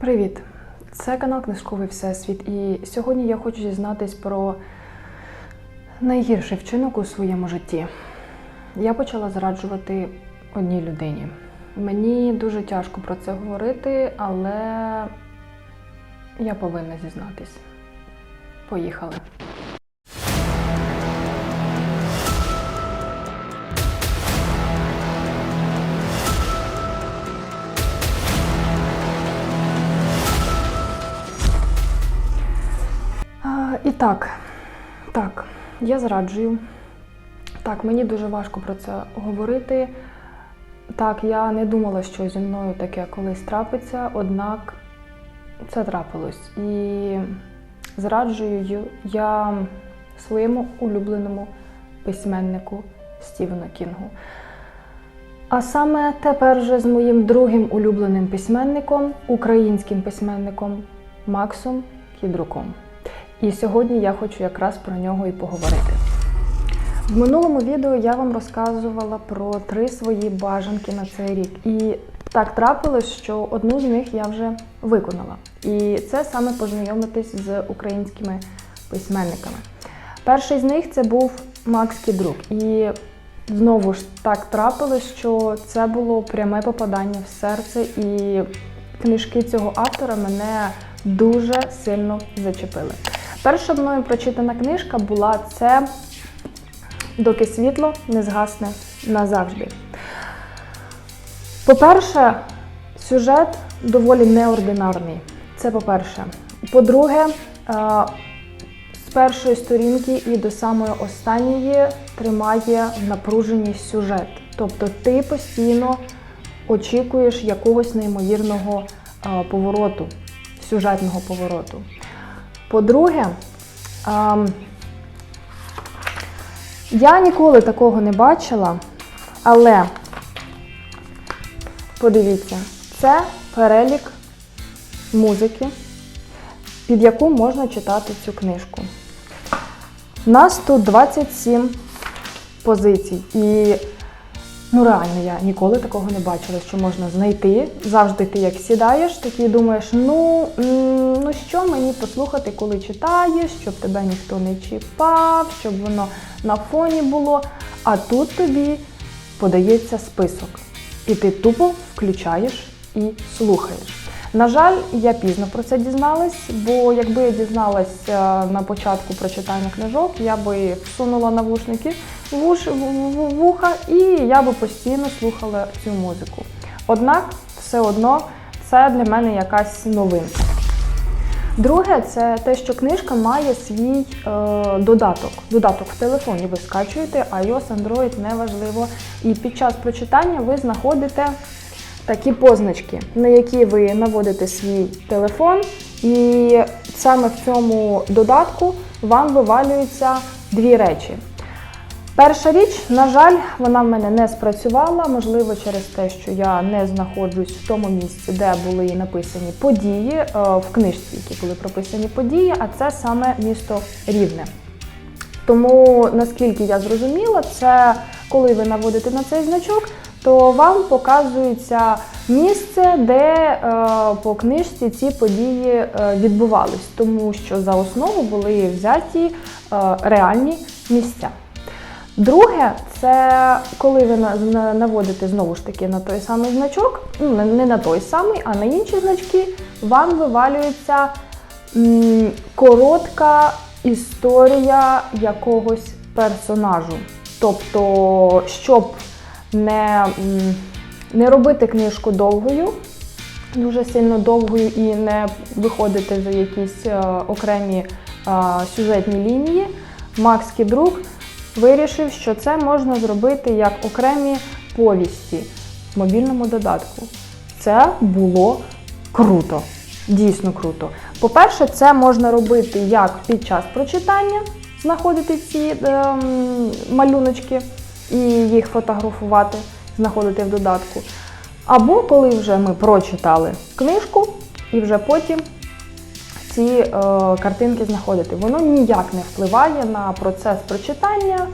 Привіт! Це канал Книжковий Всесвіт, і сьогодні я хочу дізнатись про найгірший вчинок у своєму житті. Я почала зраджувати одній людині. Мені дуже тяжко про це говорити, але я повинна зізнатись. Поїхали. І так, так, я зраджую. Так, мені дуже важко про це говорити. Так, я не думала, що зі мною таке колись трапиться, однак це трапилось. І зраджую я своєму улюбленому письменнику Стівену Кінгу. А саме тепер же з моїм другим улюбленим письменником, українським письменником Максом Кідруком. І сьогодні я хочу якраз про нього і поговорити. В минулому відео я вам розказувала про три свої бажанки на цей рік. І так трапилось, що одну з них я вже виконала. І це саме познайомитись з українськими письменниками. Перший з них це був Макс Кідрук. І знову ж так трапилось, що це було пряме попадання в серце, і книжки цього автора мене дуже сильно зачепили. Перша мною прочитана книжка була це Доки світло не згасне назавжди. По-перше, сюжет доволі неординарний. Це по-перше. По-друге, е, з першої сторінки і до самої останньої тримає в напруженні сюжет. Тобто ти постійно очікуєш якогось неймовірного е, повороту, сюжетного повороту. По-друге, ем, я ніколи такого не бачила, але подивіться, це перелік музики, під яку можна читати цю книжку. У нас тут 27 позицій. І ну реально я ніколи такого не бачила, що можна знайти. Завжди ти як сідаєш, такий думаєш, ну, ну що мені послухати, коли читаєш, щоб тебе ніхто не чіпав, щоб воно на фоні було. А тут тобі подається список. І ти тупо включаєш і слухаєш. На жаль, я пізно про це дізналась, бо якби я дізналась е, на початку прочитання книжок, я би всунула навушники в, вуха і я би постійно слухала цю музику. Однак, все одно, це для мене якась новинка. Друге, це те, що книжка має свій е, додаток. Додаток в телефоні ви скачуєте, iOS, Android неважливо. І під час прочитання ви знаходите такі позначки, на які ви наводите свій телефон, і саме в цьому додатку вам вивалюються дві речі. Перша річ, на жаль, вона в мене не спрацювала, можливо, через те, що я не знаходжусь в тому місці, де були написані події, е, в книжці, які були прописані події, а це саме місто Рівне. Тому, наскільки я зрозуміла, це коли ви наводите на цей значок, то вам показується місце, де е, по книжці ці події е, відбувались, тому що за основу були взяті е, реальні місця. Друге, це коли ви на- на- наводите знову ж таки на той самий значок, ну не- на той самий, а на інші значки, вам вивалюється коротка історія якогось персонажу. Тобто, щоб не, не робити книжку довгою, дуже сильно довгою і не виходити за якісь е, окремі е, сюжетні лінії, Макс Кідрук вирішив, що це можна зробити як окремі повісті в мобільному додатку. Це було круто, дійсно круто. По-перше, це можна робити як під час прочитання, знаходити ці ем, малюночки і їх фотографувати, знаходити в додатку. Або коли вже ми прочитали книжку і вже потім ці е, картинки знаходити. Воно ніяк не впливає на процес прочитання.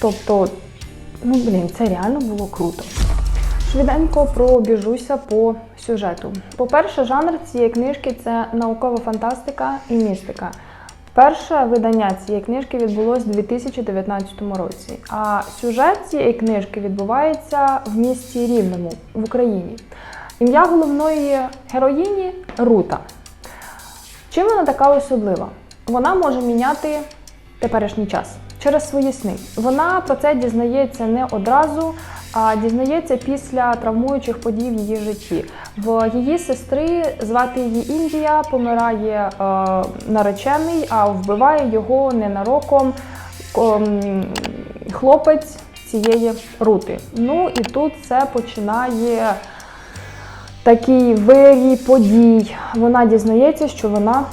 Тобто, ну блін, це реально було круто. Швиденько пробіжуся по сюжету. По-перше, жанр цієї книжки це наукова фантастика і містика. Перше видання цієї книжки відбулось у 2019 році, а сюжет цієї книжки відбувається в місті Рівному в Україні. Ім'я головної героїні Рута. Чим вона така особлива? Вона може міняти теперішній час через свої сни. Вона про це дізнається не одразу, дізнається після травмуючих подій в її житті. В її сестри звати її Індія, помирає е, наречений, а вбиває його ненароком хлопець цієї рути. Ну і тут це починає такий вирій подій. Вона дізнається, що вона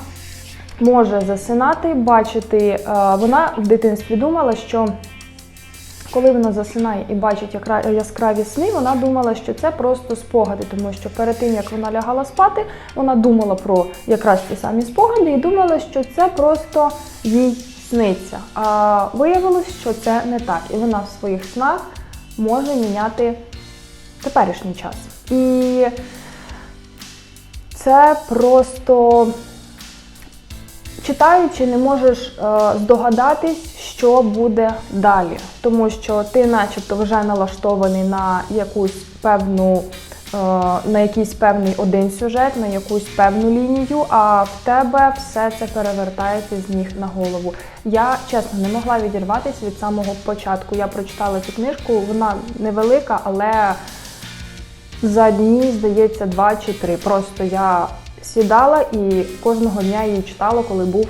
може засинати, бачити. е, Вона в дитинстві думала, що коли вона засинає і бачить яскраві сни, вона думала, що це просто спогади, тому що перед тим як вона лягала спати, вона думала про якраз ті самі спогади і думала, що це просто їй сниться. А виявилось, що це не так, і вона в своїх снах може міняти теперішній час. І це просто читаючи, не можеш е, здогадатись, що буде далі, тому що ти, начебто, вже налаштований на якусь певну. е, На якийсь певний один сюжет, на якусь певну лінію, а в тебе все це перевертається з ніг на голову. Я чесно не могла відірватися від самого початку. Я прочитала цю книжку, вона невелика, але за дні, здається, два чи три. Просто я сідала і кожного дня її читала, коли був,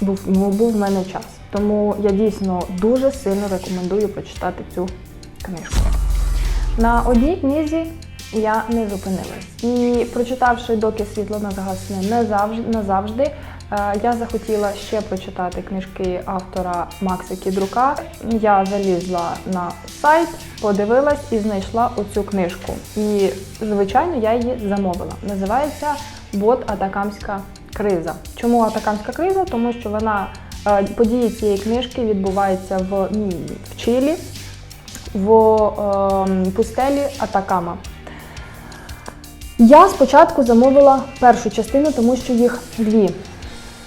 був, ну, був в мене час. Тому я дійсно дуже сильно рекомендую прочитати цю книжку. На одній книзі я не зупинилась. І прочитавши, доки світло не завжди, назавжди, е, я захотіла ще прочитати книжки автора Макса Кідрука. Я залізла на сайт, подивилась і знайшла оцю книжку. І, звичайно, я її замовила. Називається Бот Атакамська криза. Чому Атакамська криза? Тому що вона е, події цієї книжки відбуваються в, в Чилі, в е, пустелі Атакама. Я спочатку замовила першу частину, тому що їх дві.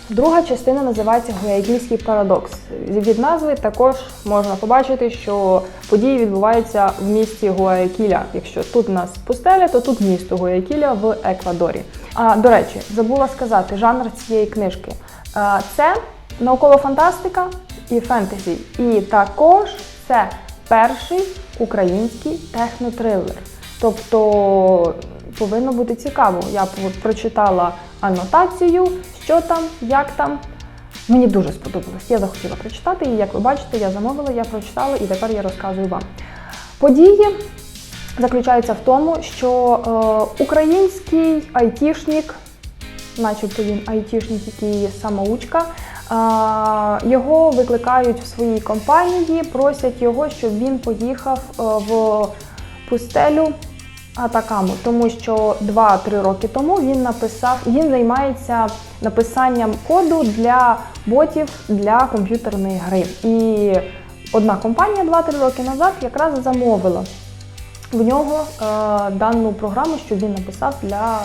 Друга частина називається Гуяйкільський парадокс. Від назви також можна побачити, що події відбуваються в місті Гуаякіля. Якщо тут у нас пустеля, то тут місто Гуаякіля в Еквадорі. А до речі, забула сказати жанр цієї книжки. А, Це наукова фантастика і фентезі. І також це перший український технотрилер. Тобто повинно бути цікаво. Я прочитала анотацію, що там, як там. Мені дуже сподобалось. Я захотіла прочитати, і як ви бачите, я замовила, я прочитала, і тепер я розказую вам. Події заключаються в тому, що е, український айтішник, начебто він айтішник, який самоучка, е, його викликають в своїй компанії, просять його, щоб він поїхав е, в пустелю Атакаму, тому що 2-3 роки тому він написав, він займається написанням коду для ботів для комп'ютерної гри. І одна компанія 2-3 роки назад якраз замовила в нього е, дану програму, що він написав для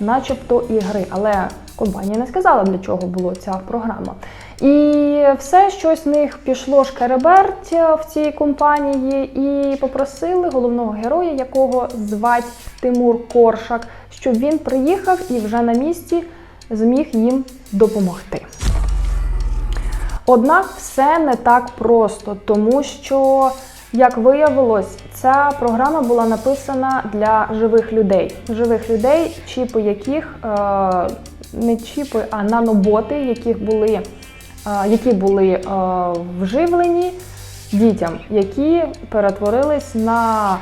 начебто ігри. Але компанія не сказала, для чого була ця програма. І все щось в них пішло шкереберть в цій компанії, і попросили головного героя, якого звать Тимур Коршак, щоб він приїхав і вже на місці зміг їм допомогти. Однак все не так просто, тому що, як виявилось, ця програма була написана для живих людей. Живих людей, чіпи яких е, не чіпи, а наноботи, яких були, е, які були е, вживлені дітям, які перетворились на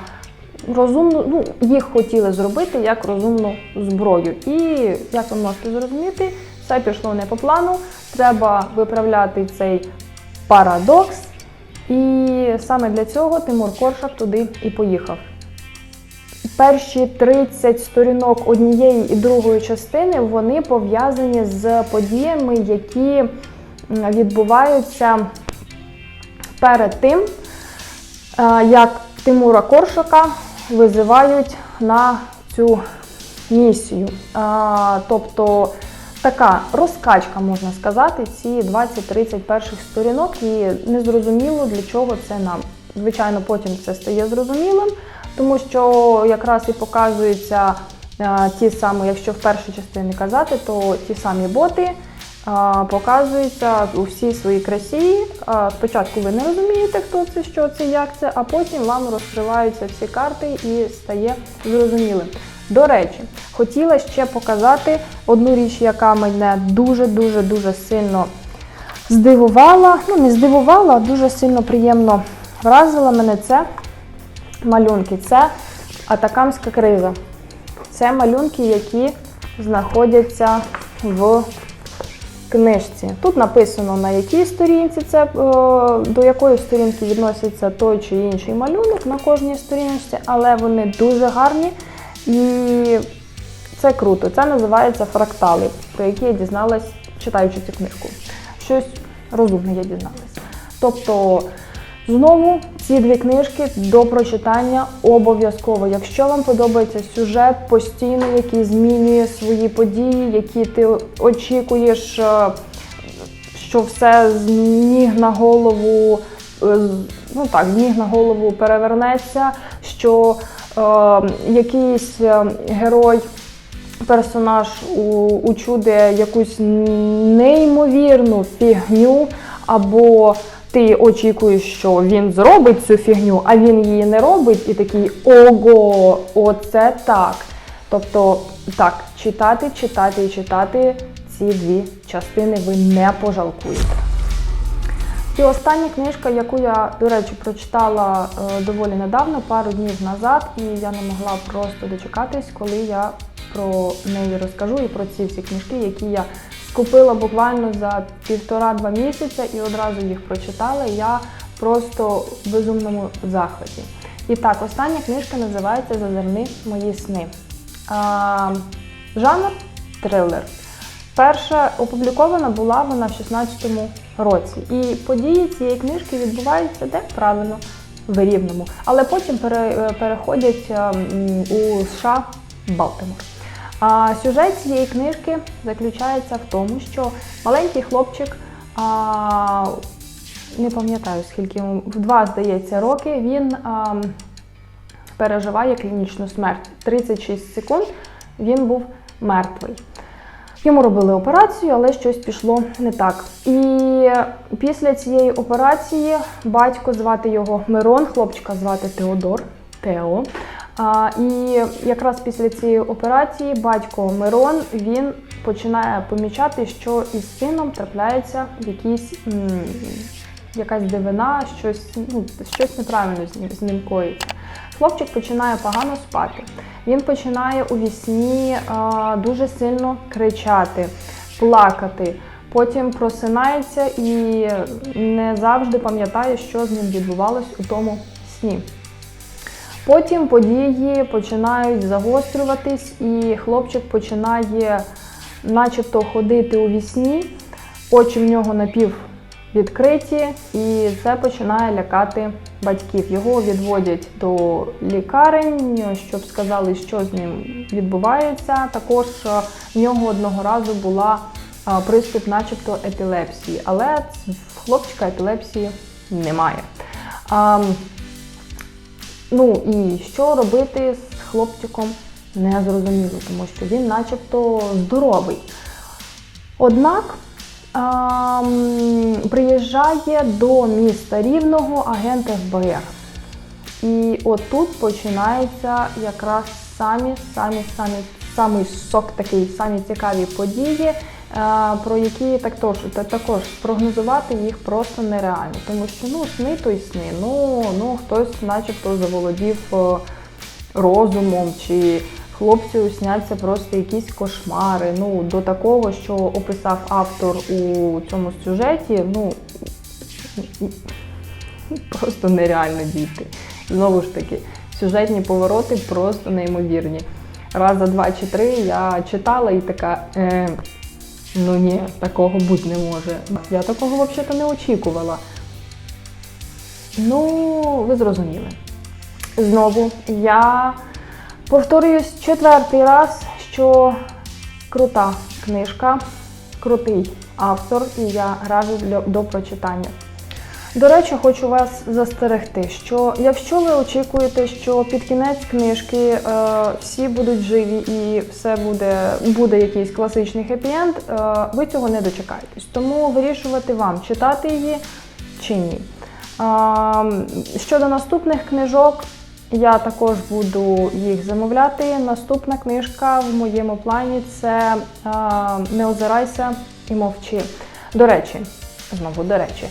розумну, ну їх хотіли зробити як розумну зброю. І як ви можете зрозуміти, все пішло не по плану. Треба виправляти цей парадокс. Саме для цього Тимур Коршак туди і поїхав. Перші 30 сторінок однієї і другої частини вони пов'язані з подіями, які відбуваються перед тим, е, як Тимура Коршака визивають на цю місію. Тобто така розкачка, можна сказати, ці 20-30 перших сторінок, і незрозуміло, для чого це нам. Звичайно, потім це стає зрозумілим, тому що якраз і показуються а, ті самі, якщо в першій частині казати, то ті самі боти а, показуються у всій своїй красі. А, Спочатку ви не розумієте, хто це, що це, як це, а потім вам розкриваються всі карти і стає зрозумілим. До речі, хотіла ще показати одну річ, яка мене дуже-дуже дуже сильно здивувала. Ну, не здивувала, а дуже сильно приємно вразила мене це малюнки. Це атакамська криза. Це малюнки, які знаходяться в книжці. Тут написано на якій сторінці це е, до якої сторінки відноситься той чи інший малюнок на кожній сторінці, але вони дуже гарні і це круто. Це називається фрактали, про які я дізналась, читаючи цю книжку. Щось розумне я дізналась. Тобто, знову ці дві книжки до прочитання обов'язково. Якщо вам подобається сюжет постійно, який змінює свої події, які ти очікуєш, е, що все з ніг на голову, е, ну так, з ніг на голову перевернеться, що якийсь е, герой персонаж учуде якусь неймовірну фігню, або ти очікуєш, що він зробить цю фігню, а він її не робить, і такий ого, оце так. Тобто, так, читати, читати і читати ці дві частини ви не пожалкуєте. І остання книжка, яку я, до речі, прочитала е, доволі недавно, пару днів назад, і я не могла просто дочекатись, коли я про неї розкажу і про ці всі книжки, які я скупила буквально за півтора-два місяця і одразу їх прочитала. Я просто в безумному захваті. І так, остання книжка називається Зазирни мої сни. А, жанр трилер. Перша опублікована була вона в 16-му році. І події цієї книжки відбуваються де правильно в Рівному. Але потім пере- е, переходять е, у США в Балтимор. А сюжет цієї книжки заключається в тому, що маленький хлопчик, а, не пам'ятаю скільки йому, в два, здається, роки, він а, переживає клінічну смерть. 36 секунд він був мертвий. Йому робили операцію, але щось пішло не так. І після цієї операції батько звати його Мирон, хлопчика звати Теодор Тео. А, і якраз після цієї операції батько Мирон він починає помічати, що із сином трапляється якісь, м, якась дивина, щось, ну, щось неправильно з ним, коїться. Хлопчик починає погано спати. Він починає у вісні дуже сильно кричати, плакати. Потім просинається і не завжди пам'ятає, що з ним відбувалось у тому сні. Потім події починають загострюватись, і хлопчик починає начебто ходити у вісні, очі в нього напів відкриті, і це починає лякати батьків. Його відводять до лікарень, щоб сказали, що з ним відбувається. Також е, в нього одного разу була е, приступ, начебто, епілепсії, але в хлопчика епілепсії немає. А, Ну і що робити з хлопчиком не зрозуміло, тому що він начебто здоровий. Однак приїжджає до міста Рівного агент ФБР. І отут починаються якраз самі, самі, самі, самий сок такий, самі цікаві події, е, про які також, та- також прогнозувати їх просто нереально. Тому що ну, сни то й сни. Ну, ну хтось начебто заволодів е, розумом, чи хлопцю сняться просто якісь кошмари. Ну, до такого, що описав автор у цьому сюжеті, ну просто нереально дійти. Знову ж таки, сюжетні повороти просто неймовірні. Раз за два чи три я читала і така. Е, ну ні, такого бути не може. Я такого взагалі не очікувала. Ну, ви зрозуміли. Знову я повторююсь четвертий раз, що крута книжка, крутий автор, і я раджу до прочитання. До речі, хочу вас застерегти, що якщо ви очікуєте, що під кінець книжки е, всі будуть живі і все буде, буде якийсь класичний хеппі-енд, е, ви цього не дочекаєтесь. Тому вирішувати вам, читати її чи ні. А, щодо наступних книжок, я також буду їх замовляти. Наступна книжка в моєму плані це Не озирайся і мовчи. До речі, знову до речі,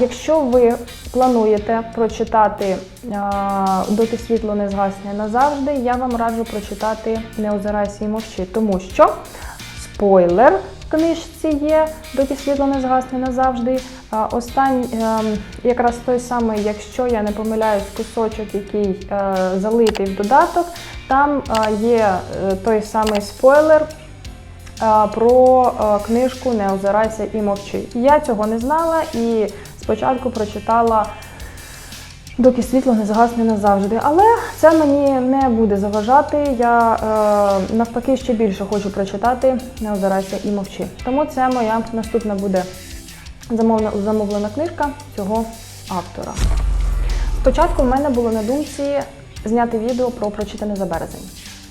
якщо ви плануєте прочитати Доки світло не згасне назавжди, я вам раджу прочитати Не озирайся і мовчи, тому що спойлер книжці є, доки світло не згасне назавжди. А, Остань, ем, якраз той самий, якщо я не помиляюсь, кусочок, який е, залитий в додаток, там е, є е, той самий спойлер. Про книжку Не озирайся і мовчи. Я цього не знала і спочатку прочитала доки світло не згасне назавжди. Але це мені не буде заважати. Я е, навпаки ще більше хочу прочитати Не озирайся і мовчи. Тому це моя наступна буде замовна, замовлена книжка цього автора. Спочатку в мене було на думці зняти відео про прочитане за березень.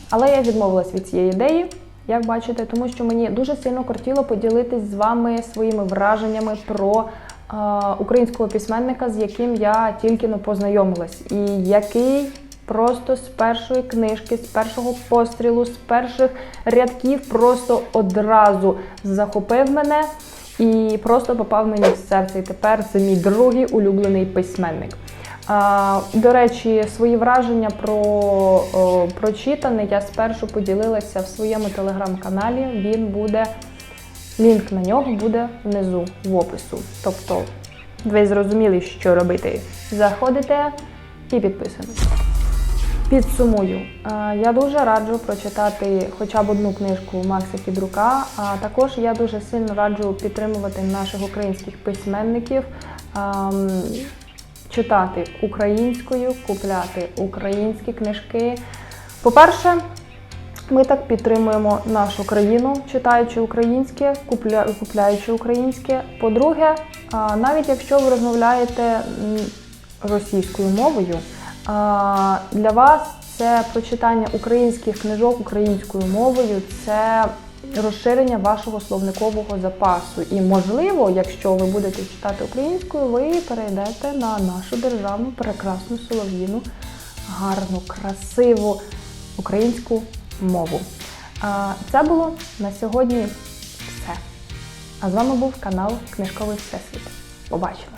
Але я відмовилась від цієї ідеї, як бачите, тому що мені дуже сильно кортіло поділитись з вами своїми враженнями про українського письменника, з яким я тільки но познайомилась, і який просто з першої книжки, з першого пострілу, з перших рядків просто одразу захопив мене і просто попав мені в серце. І тепер це мій другий улюблений письменник. До речі, свої враження про прочитане я спершу поділилася в своєму телеграм-каналі. Він буде, лінк на нього буде внизу в опису. Тобто, ви зрозуміли, що робити. Заходите і підписуєтесь. Підсумую, Е, я дуже раджу прочитати хоча б одну книжку Макса Фідрука. А також я дуже сильно раджу підтримувати наших українських письменників, ем, читати українською, купляти українські книжки. По-перше, ми так підтримуємо нашу країну, читаючи українське, купля, купляючи українське. По-друге, навіть якщо ви розмовляєте російською мовою, для вас це прочитання українських книжок українською мовою, це розширення вашого словникового запасу. І, можливо, якщо ви будете читати українською, ви перейдете на нашу державну прекрасну солов'їну, гарну, красиву українську мову. А, Це було на сьогодні все. А з вами був канал Книжковий Всесвіт. Побачимось!